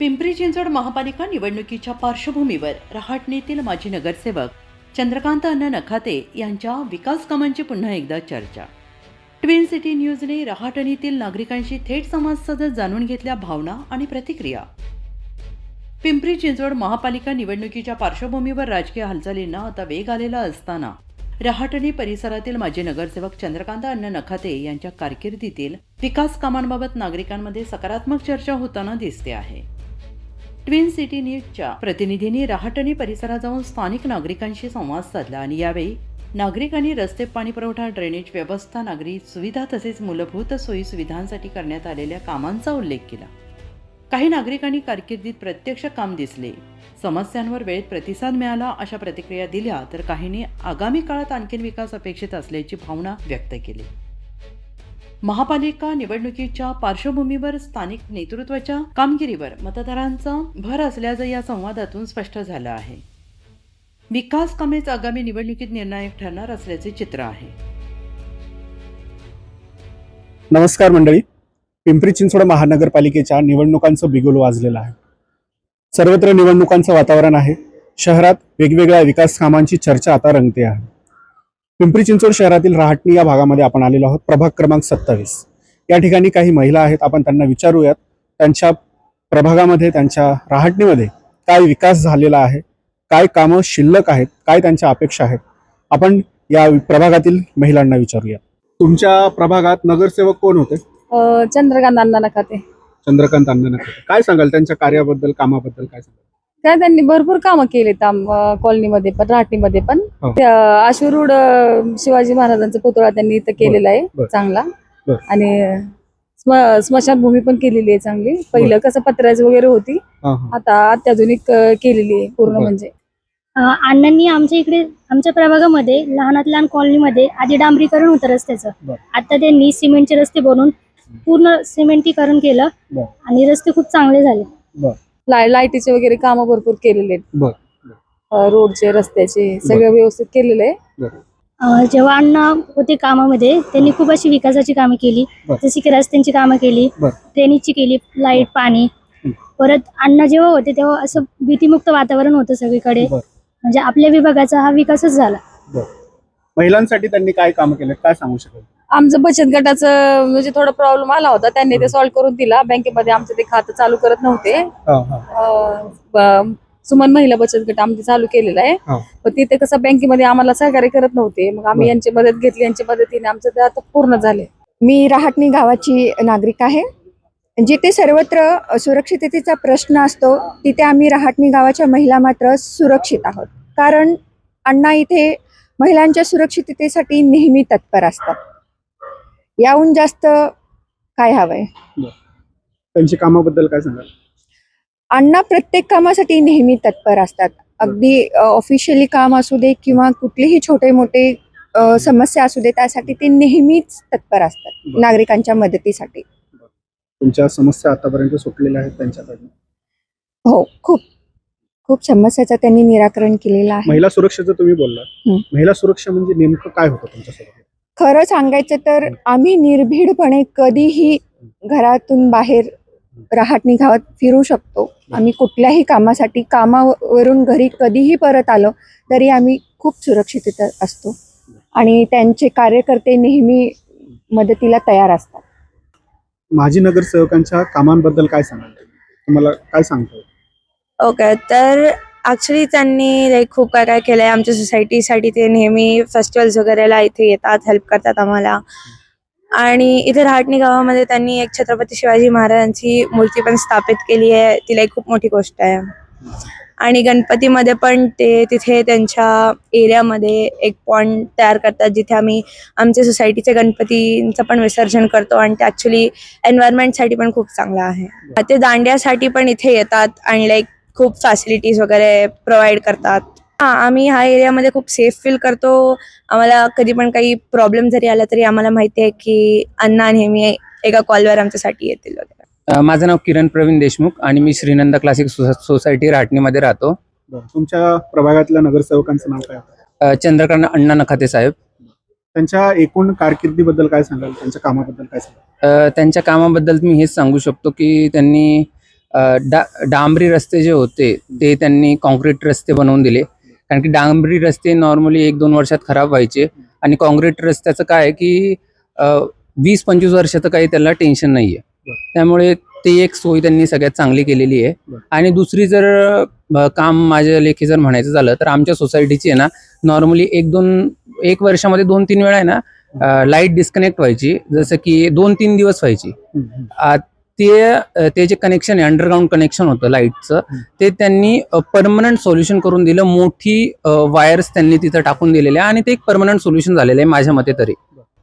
पिंपरी चिंचवड महापालिका निवडणुकीच्या पार्श्वभूमीवर रहाटणीतील माजी नगरसेवक चंद्रकांत अन्न नखाते यांच्या विकास कामांची पुन्हा एकदा चर्चा. ट्विन सिटी न्यूजने रहाटणीतील नागरिकांशी थेट संवाद साधत जाणून घेतल्या भावना आणि प्रतिक्रिया. पिंपरी चिंचवड महापालिका निवडणुकीच्या पार्श्वभूमीवर राजकीय हालचालींना आता वेग आलेला असताना रहाटणी परिसरातील माजी नगरसेवक चंद्रकांत अन्न नखाते यांच्या कारकिर्दीतील विकास कामांबाबत नागरिकांमध्ये सकारात्मक चर्चा होताना दिसते आहे. ट्विन सिटी न्यूजच्या प्रतिनिधींनी रहाटणी परिसरात जाऊन स्थानिक नागरिकांशी संवाद साधला आणि यावेळी नागरिकांनी रस्ते पाणी पुरवठा ड्रेनेज व्यवस्था नागरी सुविधा तसेच मूलभूत सोयी सुविधांसाठी करण्यात आलेल्या कामांचा उल्लेख केला. काही नागरिकांनी कारकिर्दीत प्रत्यक्ष काम दिसले. समस्यांवर वेळेत प्रतिसाद मिळाला अशा प्रतिक्रिया दिल्या तर काहींनी आगामी काळात आणखीन विकास अपेक्षित असल्याची भावना व्यक्त केली. महापालिका निवडणुकीच्या पार्श्वभूमीवर स्थानिक नेतृत्वाच्या कामगिरीवर मतदारांचा भर असल्याचं या संवादातून स्पष्ट झालं आहे. विकास कामेच आगामी निवडणुकीत निर्णायक ठरणार असल्याचे चित्र आहे. नमस्कार मंडळी. पिंपरी चिंचवड महानगरपालिकेच्या निवडणुकांचं बिगुल वाजलेलं आहे. सर्वत्र निवडणुकांचं वातावरण आहे. शहरात वेगवेगळ्या विकास कामांची चर्चा आता रंगते आहे. पिंपरी चिंचवड शहरातील रहाटणी या भागामध्ये आपण आलेलो आहोत. प्रभाग क्रमांक सत्तावीस. या ठिकाणी काही महिला आहेत. आपण त्यांना विचारूयात. त्यांच्या प्रभागामध्ये त्यांच्या रहाटणीमध्ये काय विकास झालेला आहे? काय कामं शिल्लक आहेत? काय त्यांच्या अपेक्षा आहेत? आपण या प्रभागातील महिलांना विचारूया तुमच्या प्रभागात नगरसेवक कोण होते? चंद्रकांत अण्णा नखाते चंद्रकांत अण्णा काय सांगाल? त्यांच्या कार्याबद्दल कामाबद्दल काय सांगाल? काय त्यांनी भरपूर कामं केलेत कॉलनीमध्ये पण राहटीमध्ये पण हो. शिवाजी महाराजांचा पुतळा त्यांनी इथं केलेला बर. आहे चांगला बर. आणि स्म- स्मशानभूमी पण केलेली आहे चांगली पहिलं कसं पत्र्याची वगैरे होती हा, हा. आता अत्याधुनिक अ, केलेली आहे पूर्ण बर. म्हणजे अ, अण्णांनी आमच्या इकडे आमच्या प्रभागामध्ये लहानात लहान कॉलनीमध्ये आधी डांबरीकरण होतं रस्त्याचं बर. आता त्यांनी सिमेंटचे रस्ते बनवून पूर्ण सिमेंटीकरण केलं बर. आणि रस्ते खूप चांगले झाले लाय लाईटीचे वगैरे कामं भरपूर केलेले बर. रोडचे रस्त्याचे सगळं व्यवस्थित केलेलं आहे. अ, जेव्हा अण्णा होते कामामध्ये त्यांनी खूप अशी विकासाची कामे केली. बर. जशी की रस्त्यांची कामं केली बर. ड्रेनेजची केली लाइट पाणी. हं. परत अण्णा जेव्हा होते तेव्हा असं भीतीमुक्त वातावरण होतं सगळीकडे. बर. म्हणजे आपल्या विभागाचा हा विकासच झाला. महिलांसाठी त्यांनी काय काम केले काय सांगू शकाल? आमचं बचत गटाचं म्हणजे थोडा प्रॉब्लेम आला होता. त्यांनी ते सॉल्व्ह करून दिला. बँकेमध्ये आमचं ते खातं चालू करत नव्हते. हा, हा. अं, सुमन महिला बचत गट आमचे चालू केलेला आहे. हा. पण तिथे कसं बँकेमध्ये आम्हाला सहकार्य करत नव्हते. मग आम्ही बर. यांची मदत घेतली. यांची मदतीने आमचं ते आता पूर्ण झाले. मी रहाटणी गावाची नागरिक आहे. जिथे सर्वत्र सुरक्षिततेचा प्रश्न असतो तिथे आम्ही रहाटणी गावाच्या महिला मात्र सुरक्षित आहोत. कारण अण्णा इथे महिलांच्या सुरक्षिततेसाठी नेहमी तत्पर असतात. याहून जास्त काय हवंय? त्यांच्या कामाबद्दल काय सांगाल? अण्णा प्रत्येक कामासाठी नेहमी तत्पर असतात. अगदी ऑफिशियली काम असू दे किंवा कुठलेही छोटे मोठे समस्या असू दे त्यासाठी ते नेहमीच तत्पर असतात. नागरिकांच्या मदतीसाठी. तुमच्या समस्या आतापर्यंत सुटलेल्या आहेत त्यांच्याकडनं? हो खूप खूप समस्याचं त्यांनी निराकरण केलेलं आहे. महिला सुरक्षेचं तुम्ही बोलला. महिला सुरक्षा म्हणजे नेमकं काय होतं तुमच्यासोबत? खरं सांगायचं तर आम्ही निर्भीडपणे कधीही घरातून बाहेर रहाटणी गावात फिरू शकतो. आम्ही कुठल्याही कामासाठी कामावरून घरी कधीही परत आलो तरी आम्ही खूप सुरक्षित असतो. आणि त्यांचे कार्यकर्ते नेहमी मदतीला तयार असतात. माजी नगरसेवकांच्या कामांबद्दल काय सांगाल? तुम्हाला काय सांगतो ओके तर ॲक्च्युली त्यांनी लाईक खूप काय काय केलं आहे आमच्या सोसायटीसाठी ते नेहमी फेस्टिवल्स वगैरेला इथे येतात हेल्प करतात आम्हाला. आणि इथे रहाटणी गावामध्ये त्यांनी एक छत्रपती शिवाजी महाराजांची मूर्ती पण स्थापित केली आहे. तिला एक खूप मोठी गोष्ट आहे. आणि गणपतीमध्ये पण ते तिथे त्यांच्या एरियामध्ये एक पॉइंट तयार करतात जिथे आम्ही आमच्या सोसायटीचे गणपतींचं पण विसर्जन करतो आणि ते ॲक्च्युली एन्व्हायरमेंटसाठी पण खूप चांगलं आहे. ते दांड्यासाठी पण इथे येतात आणि लाईक खूप फॅसिलिटीज वगैरे प्रोव्हाइड करतात. हां आम्ही ह्या एरियामध्ये खूप सेफ फील करतो. आम्हाला कधी पण काही प्रॉब्लेम जरी आला तरी आम्हाला माहिती आहे की अण्णा नेहमी एका कॉलवर आमच्यासाठी येतील वगैरे. माझं नाव किरण प्रवीण देशमुख आणि मी श्रीनंद क्लासिक सोसा- सोसायटी राटणीमध्ये राहतो. तुमच्या प्रभागातल्या नगरसेवकांचं नाव काय चंद्रकांत अण्णा नखाते साहेब. त्यांच्या एकूण कारकिर्दीबद्दल काय सांगाल? त्यांच्या कामाबद्दल काय सांगाल? त्यांच्या कामाबद्दल मी हेच सांगू शकतो की त्यांनी डा डांबरी रस्ते जे होते ते त्यांनी कॉन्क्रीट रस्ते बनवून दिले. कारण की डांबरी रस्ते नॉर्मली एक दोन वर्षात खराब व्हायचे. आणि कॉन्क्रीट रस्त्याचं काय आहे की वीस पंचवीस वर्षाचं काही त्याला टेन्शन नाही आहे त्यामुळे ती एक सोय त्यांनी सगळ्यात चांगली केलेली आहे. आणि दुसरी जर काम माझ्या लेखी जर म्हणायचं झालं तर आमच्या सोसायटीची आहे ना नॉर्मली एक दोन एक वर्षामध्ये दोन तीन वेळा आहे ना लाइट डिस्कनेक्ट व्हायची. जसं की दोन तीन दिवस व्हायची. ते ते जे कनेक्शन आहे अंडरग्राऊंड कनेक्शन होतं लाईटचं ते त्यांनी परमनंट सोल्युशन करून दिलं. मोठी वायर्स त्यांनी तिथं टाकून दिलेल्या आणि ते एक परमनंट सोल्युशन झालेलं आहे माझ्या मते तरी.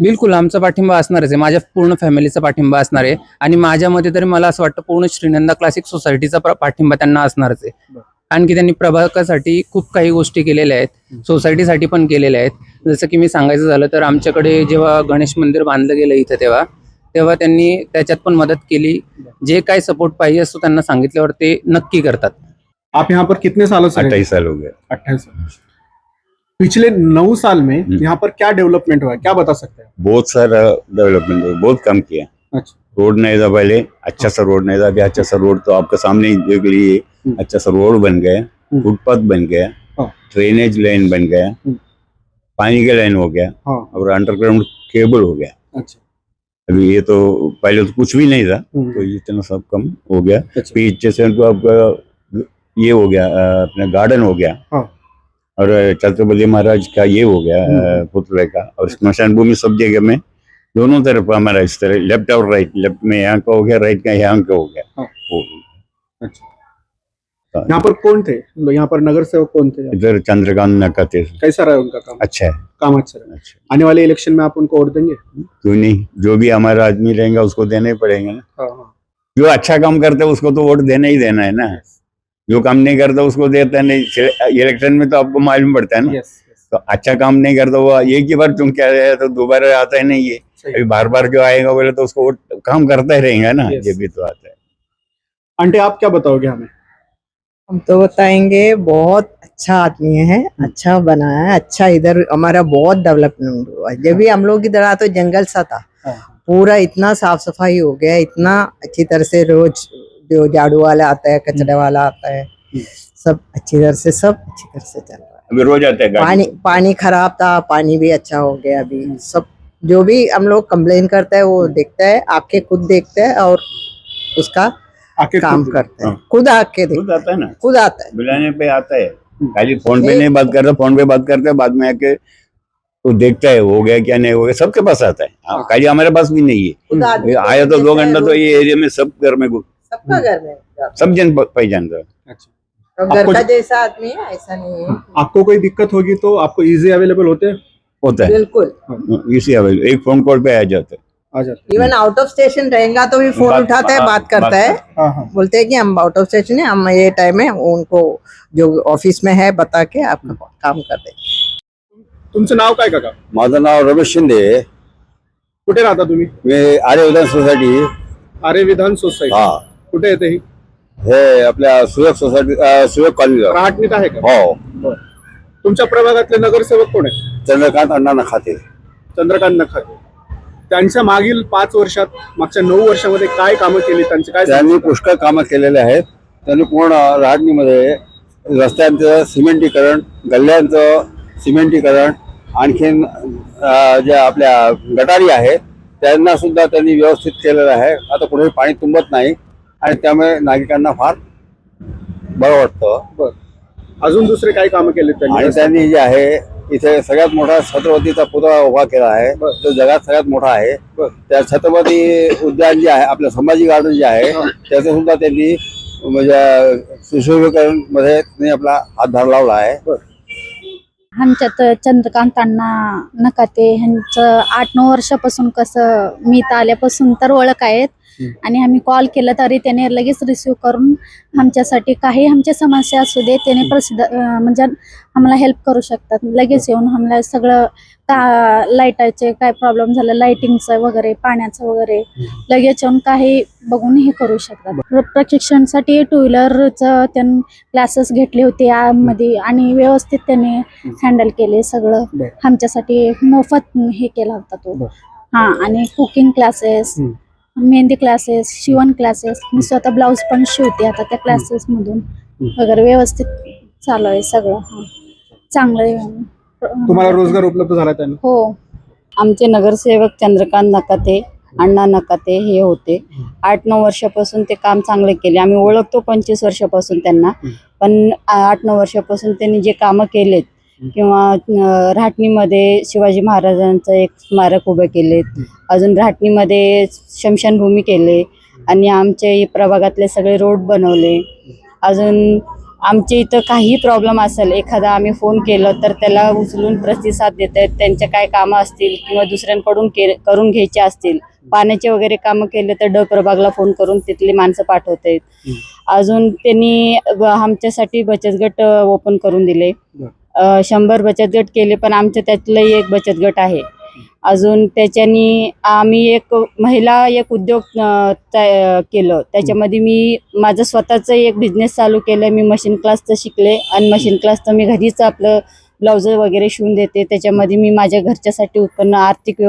बिलकुल आमचा पाठिंबा असणारच आहे. माझ्या पूर्ण फॅमिलीचा पाठिंबा असणार आहे. आणि माझ्या मते तरी मला असं वाटतं पूर्ण श्रीनंदा क्लासिक सोसायटीचा पाठिंबा त्यांना असणारच आहे. आणखी त्यांनी प्रभागासाठी खूप काही गोष्टी केलेल्या आहेत. सोसायटीसाठी पण केलेल्या आहेत. जसं की मी सांगायचं झालं तर आमच्याकडे जेव्हा गणेश मंदिर बांधलं गेलं इथं तेव्हा तेव्हा त्यांनी त्याच्यात पण मदत केली. जे काय सपोर्ट पाहिजे असतो त्यांना सांगितल्यावर ते नक्की करतात. आप यहाँ पर कितने सालों से अट्ठाईस साल हो गया अट्ठाईस साल. पिछले नौ साल में यहाँ पर क्या डेवलपमेंट हुआ है? क्या बता सकते हैं? बहुत सारा डेवलपमेंट हुआ बहुत कम किया। अच्छा। रोड नहीं था पहले अच्छा सा रोड नहीं था अभी अच्छा सा रोड तो आपके सामने ही देख। अच्छा सा रोड बन गया फुटपाथ बन गया। ड्रेनेज लाइन बन गया। पानी का लाइन हो गया और अंडरग्राउंड केबल हो गया। अच्छा। अभी ये तो पहले तो कुछ भी नहीं था हम्म, तो ये इतना सब कम हो गया। अच्छा। पीछे से उनको आपका ये हो गया अपना गार्डन हो गया। हाँ। और छत्रपति महाराज का ये हो गया हम्म। पुतले का। और स्मशान भूमि सब जगह में दोनों तरफ़ हमारा इस तरह लेफ़्ट और राइट लेफ़्ट में यहाँ का हो गया राइट का यहाँ का हो गया। हाँ। अच्छा। यहाँ पर कौन थे? यहाँ पर नगर सेवक कौन थे? इधर चंद्रकांत नकाते कैसा रहा उनका काम? अच्छा है। काम अच्छा रहा अच्छा। आने वाले इलेक्शन में आप उनको वोट देंगे? क्यों नहीं? जो भी हमारा आदमी रहेगा उसको देना ही पड़ेगा ना। हाँ हाँ। जो अच्छा काम करता है उसको तो वोट देना ही देना है ना। जो काम नहीं करता उसको देता नहीं। इलेक्शन में तो आपको मालूम पड़ता है ना। तो अच्छा काम नहीं करता वो एक ही बार चुन के आया तो दोबारा आता ही नहीं है। अभी बार बार जो आएगा बोले तो उसको वो काम करता ही रहेगा ना ये भी तो आता है। आंटी आप क्या बताओगे हमें? हम तो बताएँगे बहुत अच्छा आदमी है अच्छा बनाया है अच्छा इधर हमारा बहुत डेवलपमेंट हुआ है। जब भी हम लोग इधर आते तो जंगल सा था। हाँ। पूरा इतना साफ़ सफ़ाई हो गया इतना अच्छी तरह से रोज जो झाड़ू वाला आता है कचरा वाला आता है सब अच्छी तरह से सब अच्छी तरह से चल रहा है। अभी रोज आता है। पानी पानी खराब था पानी भी अच्छा हो गया अभी। सब जो भी हम लोग कंप्लेन करते हैं वो देखता है आके खुद देखते हैं और उसका आके काम करते हैं। हाँ। खुद आके खुद आता है ना? खुद आता है। बुलाने पे आता है। खाली फ़ोन पे नहीं बात करता फ़ोन पे बात करते बाद में आके तो देखता है हो गया क्या नहीं हो गया सबके पास आता है। हाँ, खाली हमारे पास भी नहीं है। आया तो दो घंटा तो ये एरिया में सब घर में घुस- सबका घर में सब जन पहचानता है। अच्छा। तो घर आपको का जैसा आदमी है ऐसा नहीं है। आपको कोई दिक्कत होगी तो आपको इजी अवेलेबल होते हैं? होता है। बिल्कुल। इसी अवेलेबल एक फ़ोन कॉल पे आ जाता है। इवन आउट ऑफ स्टेशन रहेगा तो भी फोन उठाता है बात करता है। बोलते हैं कि हम आउट ऑफ स्टेशन है हम ये टाइम है उनको जो ऑफिस में है बता के आपका काम कर देंगे। तुमचं नाव काय काका? माझं नाव रमेश शिंदे आहे. कुठे राहता तुम्ही? मी आर्य विधान सोसायटी आर्य विधान सोसायटी हा. कुठे येते ही? हे आपल्या सुयोग सोसायटी अं, सुयोग कॉलनीला रहाटणीत आहे का? हो. तुमच्या प्रभागातले नगरसेवक कोण आहेत? चंद्रकांत अण्णा खाते. चंद्रकांत नखाते त्यांच्या मागील पाच वर्षात मागच्या नऊ वर्षामध्ये काय कामं केली त्यांचे काय त्यांनी पुष्कळ कामं केलेले आहेत. त्यांनी पूर्ण राहणीमध्ये रस्त्यांचं सिमेंटीकरण गल्ल्यांचं सिमेंटीकरण आणखीन ज्या आपल्या गटारी आहेत त्यांना सुद्धा त्यांनी व्यवस्थित केलेलं आहे. आता कुठेही पाणी तुंबत नाही आणि त्यामुळे नागरिकांना फार बरं वाटतं. अजून दुसरे काय कामं केले आणि त्यांनी त्यांनी जे आहे इथे सगळ्यात मोठा छत्रपतीचा पुतळा उभा केला आहे. बर. तो जगात सगळ्यात मोठा आहे. बर. त्या छत्रपती उद्यान जे आहे आपलं संभाजी गार्डन जे आहे त्याचं सुद्धा त्यांनी म्हणजे सुशोभीकरणमध्ये त्यांनी आपला हातभार लावला आहे. आमच्यात चंद्रकांत अण्णा नकाते ह्यांचं आठ नऊ वर्षापासून कसं मी इथं आल्यापासून तर ओळख आहेत. आणि आम्ही कॉल केला तरी त्याने लगेच रिसिव्ह करून आमच्यासाठी काही आमच्या समस्या असू दे त्याने प्रसिद्ध म्हणजे आम्हाला हेल्प करू शकतात लगेच येऊन आम्हाला सगळं का लाईटाचे काय प्रॉब्लेम झालं लाईटिंगचं वगैरे पाण्याचं वगैरे लगेच येऊन काही बघून हे करू शकतात प्र- प्रशिक्षणासाठी टू व्हीलरचं त्यांनी क्लासेस घेतले होते यामध्ये आणि व्यवस्थित त्याने हँडल केले सगळं. आमच्यासाठी मोफत हे केला होता तो. हा आणि कुकिंग क्लासेस. मेहंदी क्लासेस शिवण क्लासेस मी स्वतः ब्लाऊज पण शिवते आता त्या क्लासेस मधून. वगैरे व्यवस्थित चालू आहे सगळं. हा. चांगलं आहे. तुम्हाला रोजगार उपलब्ध झाला त्यांना? हो. आमचे नगरसेवक चंद्रकांत नकाते अण्णा नकाते हे होते. आठ नऊ वर्षापासून ते काम चांगले केले. आम्ही ओळखतो पंचवीस वर्षापासून त्यांना. पण आठ नऊ वर्षापासून त्यांनी जे कामं केलेत किंवा राहटणीमध्ये शिवाजी महाराजांचं एक स्मारक उभं केलेत अजून राहटणीमध्ये शमशानभूमी केले आणि आमचे प्रभागातले सगळे रोड बनवले. अजून आमच्या इथं काही प्रॉब्लेम असेल एखादा आम्ही फोन केलं तर त्याला उचलून प्रतिसाद देत आहेत त्यांचे काय कामं असतील किंवा दुसऱ्यांकडून के करून घ्यायचे असतील पाण्याचे वगैरे कामं केले तर ड प्रभागला फोन करून तिथली माणसं पाठवत आहेत अजून त्यांनी आमच्यासाठी बचत गट ओपन करून दिले. शंभर बचत गट केले पण आमच्या त्यातलंही एक बचत गट आहे. अजून त्याच्यानी आम्ही एक महिला एक उद्योग केलं. त्याच्यामध्ये मी माझं स्वतःचं एक बिझनेस चालू केलं मी मशीन क्लासचं शिकले आणि मशीन क्लासचं मी घरीच आपलं ब्लाउज वगैरे शिवून देते. त्याच्यामध्ये मी माझ्या घरच्यासाठी उत्पन्न आर्थिक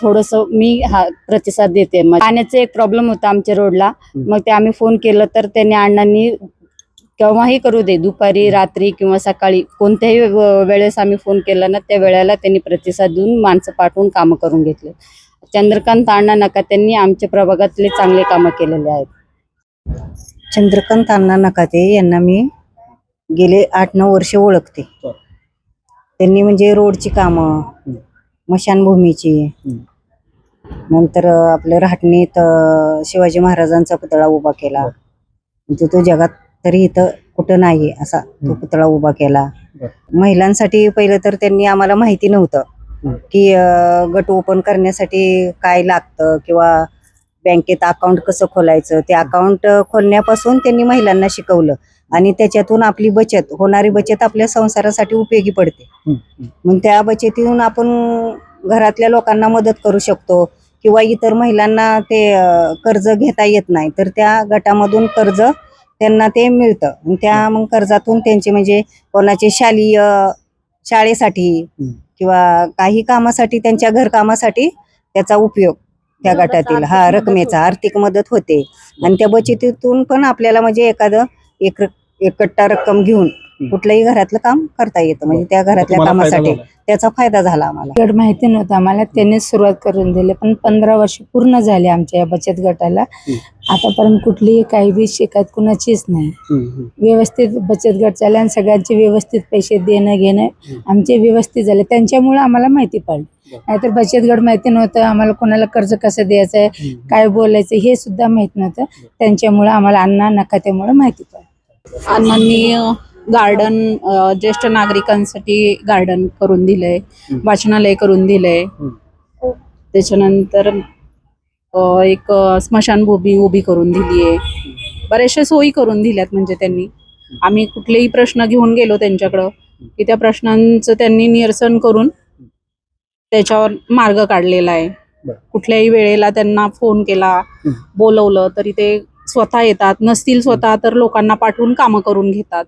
थोडंसं मी हा प्रतिसाद देते. मग पाण्याचा एक प्रॉब्लेम होता आमच्या रोडला मग ते आम्ही फोन केलं तर त्यांनी अण्णांनी केव्हाही करू दे. दुपारी रात्री किंवा सकाळी कोणत्याही व- वेळेस आम्ही फोन केला ना त्या वेळेला त्यांनी प्रतिसाद देऊन माणसं पाठवून कामं करून घेतले. चंद्रकांत अण्णा नका त्यांनी आमच्या प्रभागातले चांगले कामं केलेले आहेत. चंद्रकांत अण्णा नकाते यांना मी गेले आठ नऊ वर्ष ओळखते. त्यांनी म्हणजे रोडची कामं मशानभूमीची नंतर अं, आपल्या राहटणीत शिवाजी महाराजांचा पुतळा उभा केला. म्हणजे तो जगात तरी इथं कुठं नाही असा तो पुतळा उभा केला. महिलांसाठी पहिलं तर त्यांनी आम्हाला माहिती नव्हतं की गट ओपन करण्यासाठी काय लागतं किंवा बँकेत अकाउंट कसं खोलायचं? ते अकाउंट खोलण्यापासून त्यांनी महिलांना शिकवलं. आणि त्याच्यातून आपली बचत होणारी बचत आपल्या संसारासाठी उपयोगी पडते. मग त्या बचतीतून आपण घरातल्या लोकांना मदत करू शकतो किंवा इतर महिलांना ते कर्ज घेता येत नाही. तर त्या गटामधून कर्ज त्यांना ते मिळतं. आणि त्या मग कर्जातून त्यांचे म्हणजे कोणाचे शालेय शाळेसाठी किंवा काही कामासाठी त्यांच्या घरकामासाठी त्याचा उपयोग त्या गटातील. हा रकमेचा आर्थिक मदत होते. आणि त्या बचतीतून पण आपल्याला म्हणजे एखादं एक एकट्टा रक्कम घेऊन कुठलंही घरातलं काम करता येतं. म्हणजे त्या घरातल्या कामासाठी झाला. त्याचा फायदा झाला आम्हाला. गट माहिती नव्हतं आम्हाला. त्यांनीच सुरुवात करून दिली पण पंधरा वर्ष पूर्ण झाले आमच्या या बचत गटाला. आतापर्यंत कुठलीही काही बी शिकायत कुणाचीच नाही. व्यवस्थित बचत गट चालले आणि सगळ्यांचे व्यवस्थित पैसे देणं घेणं आमचे व्यवस्थित झाले. त्यांच्यामुळे आम्हाला माहिती पडलं. नाहीतर बचत गट माहिती नव्हतं आम्हाला कोणाला कर्ज कसं द्यायचं आहे काय बोलायचं हे सुद्धा माहीत नव्हतं. त्यांच्यामुळे आम्हाला अण्णा नकात्यामुळे माहिती पडलं. अण्णांनी गार्डन ज्येष्ठ नागरिकांसाठी गार्डन करून दिलंय वाचनालय करून दिलंय. त्याच्यानंतर एक स्मशानभूमी उभी करून दिली आहे बऱ्याचशा सोयी करून दिल्यात म्हणजे त्यांनी. आम्ही कुठलेही प्रश्न घेऊन गेलो त्यांच्याकडं की त्या प्रश्नांचं त्यांनी निरसन करून त्याच्यावर मार्ग काढलेला आहे. कुठल्याही वेळेला त्यांना फोन केला बोलवलं तरी ते स्वतः येतात. नसतील स्वतः तर लोकांना पाठवून कामं करून घेतात.